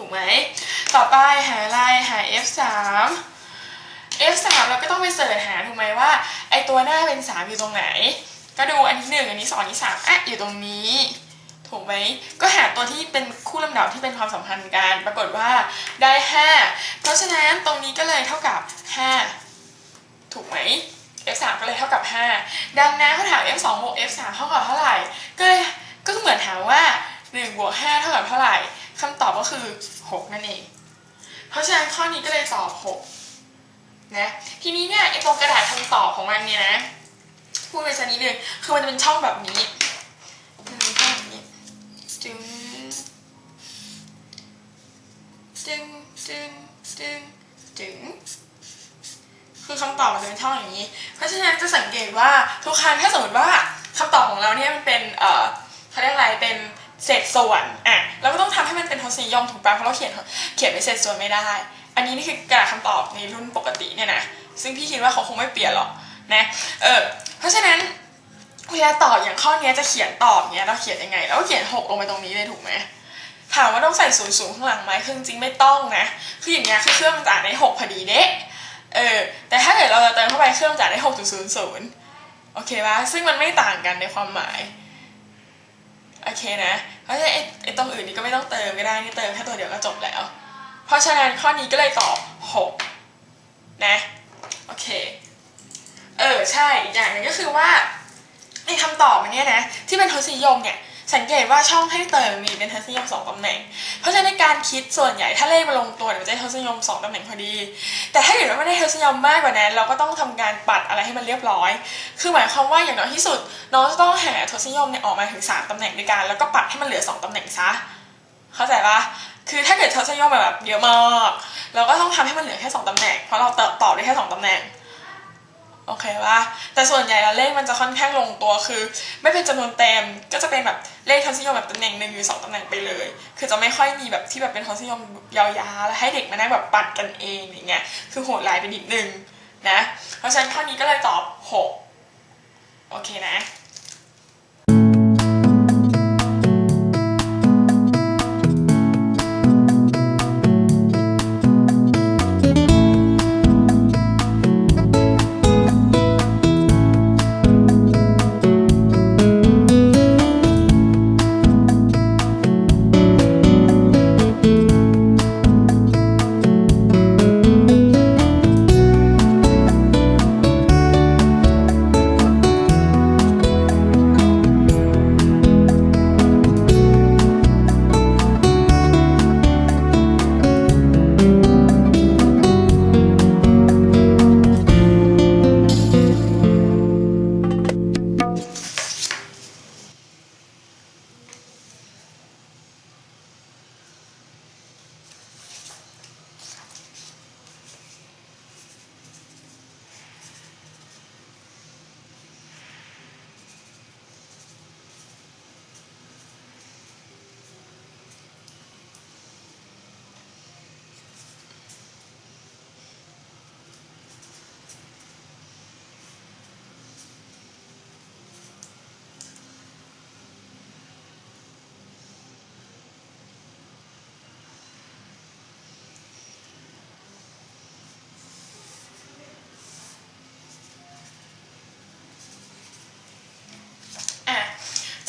ถูกไหมต่อไปหาอะไรหา f 3 f 3 เราก็ต้องไปเสิร์ชหาถูกไหมว่าไอตัวหน้าเป็น 3 อยู่ตรงไหน ก็ดูอันที่หนึ่งอันที่สองอันที่สามอะอยู่ตรงนี้ ถูกไหมก็หาตัวที่เป็นคู่ลำดับที่เป็นความสัมพันธ์กันปรากฏว่าได้ 5 เพราะฉะนั้นตรงนี้ก็เลยเท่ากับ 5 ถูกไหม f 3 ก็เลยเท่ากับ 5 ดังนั้นเขาถาม f 2 บวก f 3 เท่ากับเท่าไหร่ก็เลยก็เหมือนถามว่า1บวก5เท่ากับเท่าไหร่ คำตอบก็คือ 6 นั่นเอง เพราะฉะนั้นข้อนี้ก็เลยตอบ 6 นะ ทีนี้เนี่ยไอ้ตรงกระดาษคำตอบของมันเนี่ยนะ พูดไปสักนิดนึงคือมันจะเป็นช่องแบบนี้ช่องแบบนี้จึงจึงจึงจึงจึงคือคำตอบมันจะเป็นช่องอย่างนี้ เพราะฉะนั้นจะสังเกตว่าทุกครั้งถ้าสมมติว่าคำตอบของเราเนี่ยมันเป็น เอ่อเขาเรียกอะไรเป็น เศษส่วนอะเราก็ต้องทำให้มันเป็นทศนิยมถูกปะเพราะเราเขียนเขียนเป็นเศษส่วนไม่ได้ อันนี้นี่คือกระดาษคำตอบในรุ่นปกติเนี่ยนะซึ่งพี่คิดว่าเขาคงไม่เปลี่ยนหรอกนะเออเพราะฉะนั้นเวลาตอบอย่างข้อนี้จะเขียนตอบเนี้ยเราเขียนยังไงเราก็เขียนหกลงไปตรงนี้เลยถูกไหมถามว่าต้องใส่ศูนย์ศูนย์ข้างหลังไหมคือจริงไม่ต้องนะคืออย่างเงี้ยคือเครื่องมันจะอ่านได้หกพอดีเด้เออแต่ถ้าเกิดเราจะเติมเข้าไปเครื่องจ่านได้หกศูนย์ศูนย์โอเคปะซึ่งมันไม่ต่างกันในความหมาย โอเคนะเพราะฉะนั้นไอ้ตรงอื่นนี่ก็ไม่ต้องเติมก็ได้นี่เติมแค่ตัวเดียวก็จบแล้ว เพราะฉะนั้นข้อนี้ก็เลยตอบหกนะโอเคเออใช่อีกอย่างหนึงก็คือว่าไอ้คำตอบมันเนี้ยนะที่เป็นทศนิยมเนี่ย สังเกตว่าช่องให้เติมมีเป็นทศนิยมสองตำแหน่ง เพราะฉะนั้นในการคิดส่วนใหญ่ถ้าเลขมาลงตัวเนี่ยมันจะทศนิยมสองตำแหน่งพอดี แต่ถ้าเกิดว่าไม่ได้ทศนิยมมากกว่านั้น เราก็ต้องทำการปัดอะไรให้มันเรียบร้อย คือหมายความว่าอย่างน้อยที่สุด น้องจะต้องหาทศนิยมเนี่ยออกมาถึงสามตำแหน่งด้วยกันแล้วก็ปัดให้มันเหลือสองตำแหน่งซะเข้าใจปะคือถ้าเกิดทศนิยมแบบเยอะมากเราก็ต้องทำให้มันเหลือแค่สองตำแหน่งเพราะเราเติบต่อได้แค่สองตำแหน่ง โอเคปะแต่ส่วนใหญ่แล้วเลขมันจะค่อนข้างลงตัวคือ ไม่เป็นจำนวนเต็มก็จะเป็นแบบเลขทศนิยมแบบตำแหน่งหนึ่งหรือสองตำแหน่งไปเลย คือจะไม่ค่อยมีแบบที่แบบเป็นทศนิยมยาวๆแล้วให้เด็กมานั่งแบบปัดกันเองอย่างเงี้ยคือโหดร้ายไปนิดนึงนะ เพราะฉะนั้นข้อนี้ก็เลยตอบ 6 โอเคนะ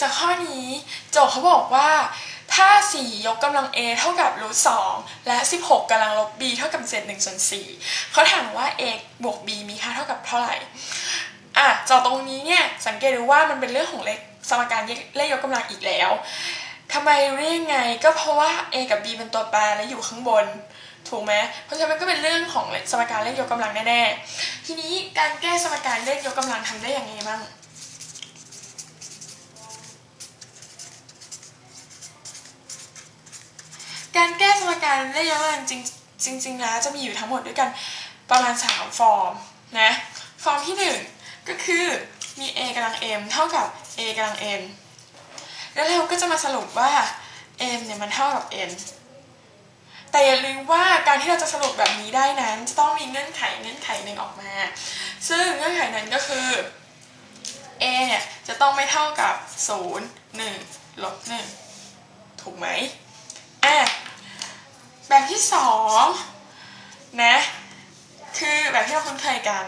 จากข้อนี้โจทย์เขาบอกว่า ถ้า 4 ยกกำลัง a เท่ากับรูท2และ 16กำลังลบ b เท่ากับเศษ1ส่วน4เขาถามว่า a บวก b มีค่าเท่ากับเท่าไหร่อะจากตรงนี้เนี่ยสังเกตดูว่ามันเป็นเรื่องของเลขสมการเลขยกกำลังอีกแล้วทำไมเรียกไงก็เพราะว่า a กับ b เป็นตัวแปรและอยู่ข้างบนถูกไหมเพราะฉะนั้นมันก็เป็นเรื่องของสมการเลขยกกำลังแน่ๆ ทีนี้การแก้สมการเลขยกกำลังทำได้อย่างไรบ้าง การได้ยกกลังจริงจริงๆแล้วจะมีอยู่ทั้งหมดด้วยกันประมาณ 3 ฟอร์มนะฟอร์มที่ 1 ก็คือมี a กำลัง m เท่ากับ a กำลัง n แล้วเราก็จะมาสรุปว่า m เนี่ยมันเท่ากับ n แต่อย่าลืมว่าการที่เราจะสรุปแบบนี้ได้นั้น จะต้องมีเงื่อนไขเงื่อนไขหนึ่งออกมา ซึ่งเงื่อนไขนั้นก็คือ a เนี่ยจะต้องไม่เท่ากับ 0 1ลบ1ถูกไหมอะ แบบที่สองนะคือแบบที่เราคุ้นเคยกัน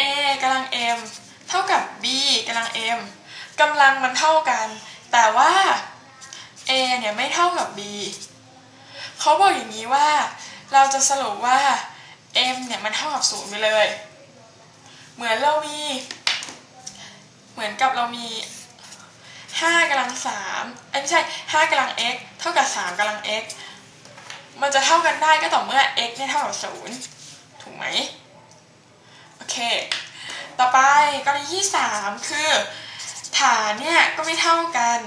a กำลัง m เท่ากับ b กำลัง m กำลังมันเท่ากัน แต่ว่า a เนี่ยไม่เท่ากับ b เขาบอกอย่างนี้ว่า เราจะสรุปว่า m เนี่ยมันเท่ากับศูนย์ไปเลย เหมือนเรามี เหมือนกับเรามี5กำลัง3เอ้ไม่ใช่5กำลัง x เท่ากับ3กำลัง x มันจะเท่ากันได้ก็ต่อเมื่อ x เนี่ยเท่ากับ0ถูกไหมโอเค ต่อไปกรณีที่3คือ ฐานเนี่ยก็ไม่เท่ากัน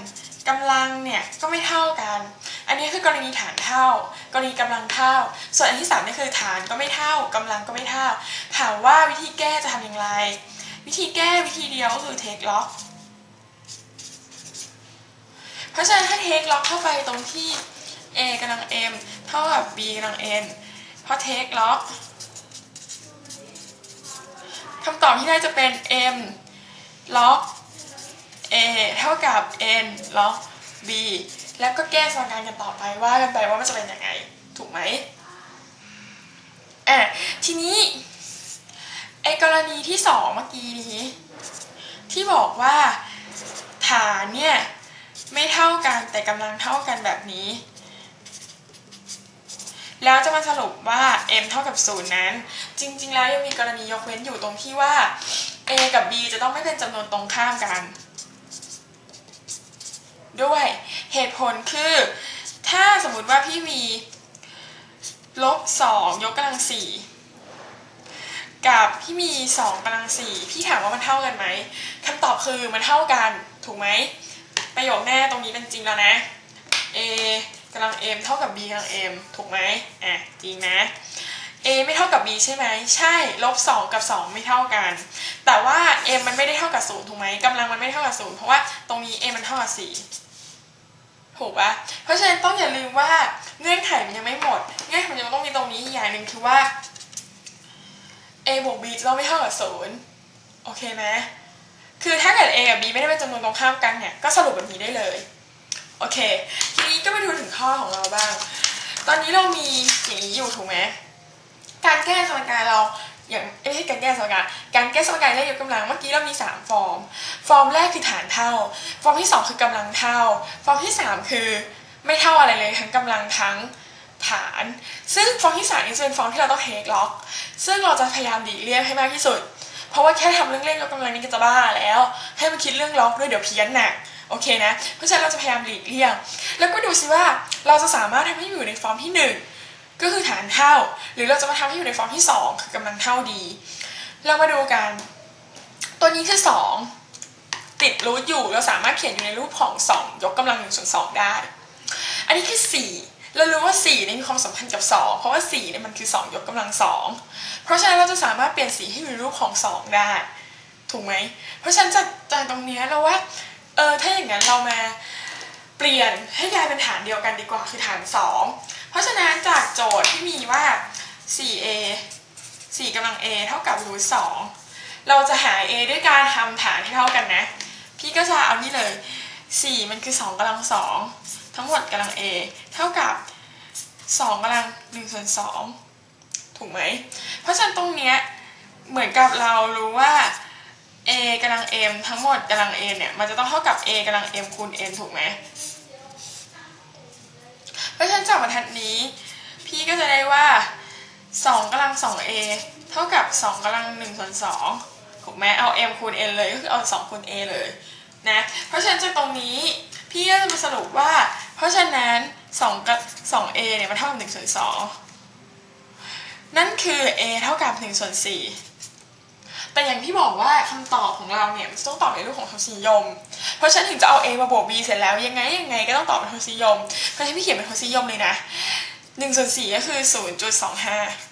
กำลังเนี่ยก็ไม่เท่ากัน อันนี้คือกรณีฐานเท่า กรณีกำลังเท่า ส่วนอันที่3นี่คือฐานก็ไม่เท่ากำลังก็ไม่เท่า ถามว่าวิธีแก้จะทำอย่างไร วิธีแก้วิธีเดียวก็คือ take lock เพราะฉะนั้นถ้า take lock เข้าไปตรงที่ a กำลัง m เท่ากับ b กำลัง n พอ take lock คำตอบที่ได้จะเป็น m log a เท่ากับ n log b แล้วก็แก้สมการกันต่อไปว่ากันไปว่ามันจะเป็นยังไง ถูกไหมอะทีนี้ไอ้กรณีที่สองเมื่อกี้นี้ ที่บอกว่าฐานเนี่ย ไม่เท่ากันแต่กำลังเท่ากันแบบนี้ แล้วจะมาสรุปว่า m เท่ากับ 0 นั้น จริง ๆ แล้วยังมีกรณียกเว้นอยู่ตรงที่ว่า a กับ b จะต้องไม่เป็นจำนวนตรงข้ามกัน ด้วยเหตุผลคือ ถ้าสมมุติว่าพี่มีลบ2ยกกำลัง4กับพี่มี2กำลัง4พี่ถามว่ามันเท่ากันไหมคำตอบคือมันเท่ากันถูกไหมประโยคแน่ตรงนี้เป็นจริงแล้วนะ a กำลัง m เท่ากับ b กำลัง m ถูกไหมอะจริงนะ a ไม่เท่ากับ b ใช่ไหมใช่ลบ2กับ 2 ไม่เท่ากัน แต่ว่า m มันไม่ได้เท่ากับ0ถูกไหมกำลังมันไม่เท่ากับ0เพราะว่าตรงนี้ a มันเท่ากับ4ถูกปะเพราะฉะนั้นต้องอย่าลืมว่าเงื่อนไขมันยังไม่หมด เงื่อนไขมันยังต้องมีตรงนี้อีกอย่างหนึ่งคือว่า a บวก b จะต้องไม่เท่ากับ0โอเคไหมคือถ้าเกิด a กับ b ไม่ได้เป็นจำนวนตรงข้ามกันเนี่ยก็สรุปแบบนี้ได้เลยโอเค ทีนี้ก็มา ข้อของเราบ้าง ตอนนี้เรามีอย่างนี้อยู่ถูกไหมการแก้สมการเราอย่างไม่ใช่การแก้สมการ การแก้สมการเลขยกกำลังเมื่อกี้เรามี 3 ฟอร์ม ฟอร์มแรกคือฐานเท่า ฟอร์มที่ 2 คือกำลังเท่า ฟอร์มที่ 3 คือไม่เท่าอะไรเลยทั้งกำลังทั้งฐาน ซึ่งฟอร์มที่3นี่จะเป็นฟอร์มที่เราต้องเทคล็อก ซึ่งเราจะพยายามดีเลี่ยงให้มากที่สุด เพราะว่าแค่ทำเรื่องเลขยกกำลังนี่ก็จะบ้าแล้ว ให้มาคิดเรื่องล็อกด้วยเดี๋ยวเพี้ยนหนัก โอเคนะ เพราะฉะนั้นเราจะพยายามหลีกเลี่ยง แล้วก็ดูซิว่าเราจะสามารถทำให้อยู่ในฟอร์มที่ 1 ก็คือฐานเท่า หรือเราจะมาทำให้อยู่ในฟอร์มที่ 2 คือกำลังเท่าดี เรามาดูกัน ตัวนี้คือ 2 ติดรูทอยู่ เราสามารถเขียนอยู่ในรูปของ 2 ยกกำลัง1ส่วน2ได้ อันนี้คือ 4เรารู้ว่า4เนี่ยมีความสัมพันธ์กับ 2 เพราะว่า4เนี่ยมันคือ 2 ยกกำลัง 2 เพราะฉะนั้นเราจะสามารถเปลี่ยนสีให้อยู่รูปของ 2 ได้ ถูกไหม เพราะฉะนั้นจากจากตรงนี้เราว่า เออถ้าอย่างนั้นเรามาเปลี่ยนให้กลายเป็นฐานเดียวกันดีกว่าคือฐาน 2 เพราะฉะนั้นจากโจทย์ที่มีว่า 4a 4กำลัง a เท่ากับรูท2เราจะหา a ด้วยการทำฐานให้เท่ากันนะ พี่ก็จะเอานี่เลย 4 มันคือ2กำลัง 2 ทั้งหมดกำลัง a เท่ากับ 2กำลัง1ส่วน2ถูกไหม เพราะฉะนั้นตรงเนี้ยเหมือนกับเรารู้ว่า a กำลัง m ทั้งหมดกำลัง n เนี่ยมันจะต้องเท่ากับ a กำลัง m คูณ n ถูกไหมเพราะฉะนั้นจากบรรทัดนี้ พี่ก็จะได้ว่า 2กำลัง 2a เท่ากับ 2กำลัง1ส่วน2ถูกไหมเอา m คูณ n เลยก็คือเอา 2คูณ a เลยนะเพราะฉะนั้นจากตรงนี้พี่ก็จะมาสรุปว่า เพราะฉะนั้น2กับ 2a เนี่ยมันเท่ากับ1ส่วน2นั่นคือ a เท่ากับ1ส่วน4 แต่อย่างที่บอกว่าคำตอบของเราเนี่ยมันจะต้องตอบในรูปของทศนิยม เพราะฉันถึงจะเอา A มาบวก B เสร็จแล้วยังไงยังไงก็ต้องตอบเป็นทศนิยม เพราะฉะนั้นพี่เขียนเป็นทศนิยมเลยนะ1ส่วน4ก็คือ 0.25